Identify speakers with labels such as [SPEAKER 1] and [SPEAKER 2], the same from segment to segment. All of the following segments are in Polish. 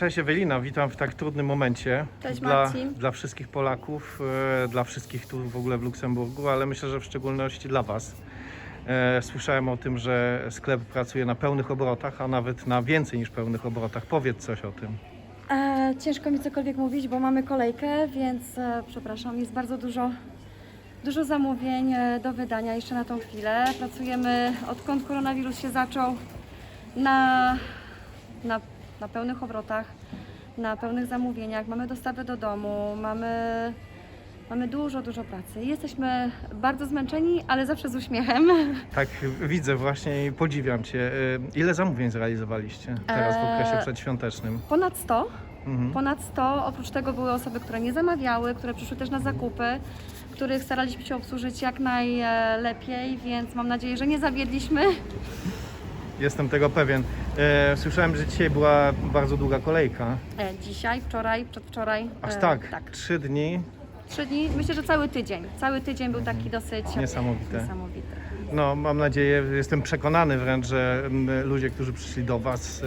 [SPEAKER 1] Cześć Ewelina, witam w tak trudnym momencie.
[SPEAKER 2] Cześć,
[SPEAKER 1] dla,
[SPEAKER 2] Marcin.
[SPEAKER 1] dla wszystkich Polaków, e, dla wszystkich tu w ogóle w Luksemburgu, ale myślę, że w szczególności dla Was. E, Słyszałem o tym, że sklep pracuje na pełnych obrotach, a nawet na więcej niż pełnych obrotach. Powiedz coś o tym.
[SPEAKER 2] E, ciężko mi cokolwiek mówić, bo mamy kolejkę, więc e, przepraszam, jest bardzo dużo, dużo zamówień e, do wydania jeszcze na tą chwilę. Pracujemy odkąd koronawirus się zaczął na, na, na pełnych obrotach, na pełnych zamówieniach. Mamy dostawę do domu, mamy, mamy dużo, dużo pracy. Jesteśmy bardzo zmęczeni, ale zawsze z uśmiechem.
[SPEAKER 1] Tak widzę właśnie i podziwiam Cię. E, Ile zamówień zrealizowaliście teraz w okresie
[SPEAKER 2] Eee,
[SPEAKER 1] przedświątecznym?
[SPEAKER 2] Ponad 100.
[SPEAKER 1] Mhm.
[SPEAKER 2] Ponad 100. Oprócz tego były osoby, które nie zamawiały, które przyszły też na zakupy, których staraliśmy się obsłużyć jak najlepiej, więc mam nadzieję, że nie zawiedliśmy.
[SPEAKER 1] Jestem tego pewien. E, Słyszałem, że dzisiaj była bardzo długa kolejka.
[SPEAKER 2] E, Dzisiaj, wczoraj, przedwczoraj.
[SPEAKER 1] Aż
[SPEAKER 2] e,
[SPEAKER 1] tak,
[SPEAKER 2] Tak.
[SPEAKER 1] trzy dni,
[SPEAKER 2] Trzy dni, myślę, że cały tydzień. Cały tydzień był taki dosyć
[SPEAKER 1] niesamowite.
[SPEAKER 2] niesamowity.
[SPEAKER 1] No, mam nadzieję, jestem przekonany wręcz, że ludzie, którzy przyszli do Was, e,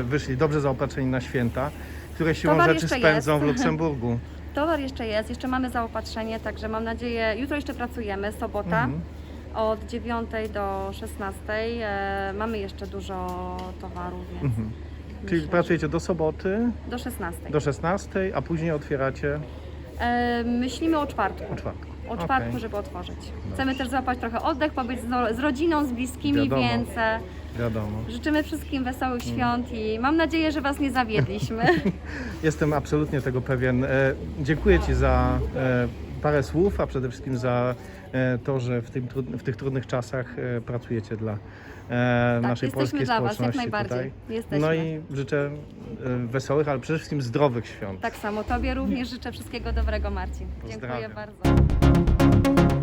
[SPEAKER 1] e, wyszli dobrze zaopatrzeni na święta, które siłą
[SPEAKER 2] Towar
[SPEAKER 1] rzeczy
[SPEAKER 2] jeszcze
[SPEAKER 1] spędzą
[SPEAKER 2] jest.
[SPEAKER 1] w Luksemburgu.
[SPEAKER 2] Towar jeszcze jest, jeszcze mamy zaopatrzenie, także mam nadzieję, jutro jeszcze pracujemy, sobota.
[SPEAKER 1] Mhm.
[SPEAKER 2] Od 9 do 16 e, mamy jeszcze dużo towaru, więc
[SPEAKER 1] Mhm. Czyli
[SPEAKER 2] myślę,
[SPEAKER 1] pracujecie do soboty,
[SPEAKER 2] do 16.
[SPEAKER 1] do 16, a później otwieracie
[SPEAKER 2] E, myślimy o czwartku.
[SPEAKER 1] o czwartku.
[SPEAKER 2] O czwartku,
[SPEAKER 1] Okej,
[SPEAKER 2] żeby otworzyć. Chcemy też złapać trochę oddech, pobyć z, z rodziną, z bliskimi,
[SPEAKER 1] Wiadomo.
[SPEAKER 2] więc e,
[SPEAKER 1] Wiadomo.
[SPEAKER 2] życzymy wszystkim wesołych świąt i mam nadzieję, że Was nie zawiedliśmy.
[SPEAKER 1] Jestem absolutnie tego pewien. E, Dziękuję Ci za e, parę słów, a przede wszystkim za e, to, że w, tym, w tych trudnych czasach e, pracujecie dla e, naszej
[SPEAKER 2] jesteśmy
[SPEAKER 1] polskiej
[SPEAKER 2] dla was, jak
[SPEAKER 1] społeczności
[SPEAKER 2] najbardziej.
[SPEAKER 1] tutaj.
[SPEAKER 2] Jesteśmy.
[SPEAKER 1] No i życzę wesołych, ale przede wszystkim zdrowych świąt.
[SPEAKER 2] Tak samo Tobie również życzę wszystkiego dobrego, Marcin. Dziękuję
[SPEAKER 1] Pozdrawiam.
[SPEAKER 2] bardzo.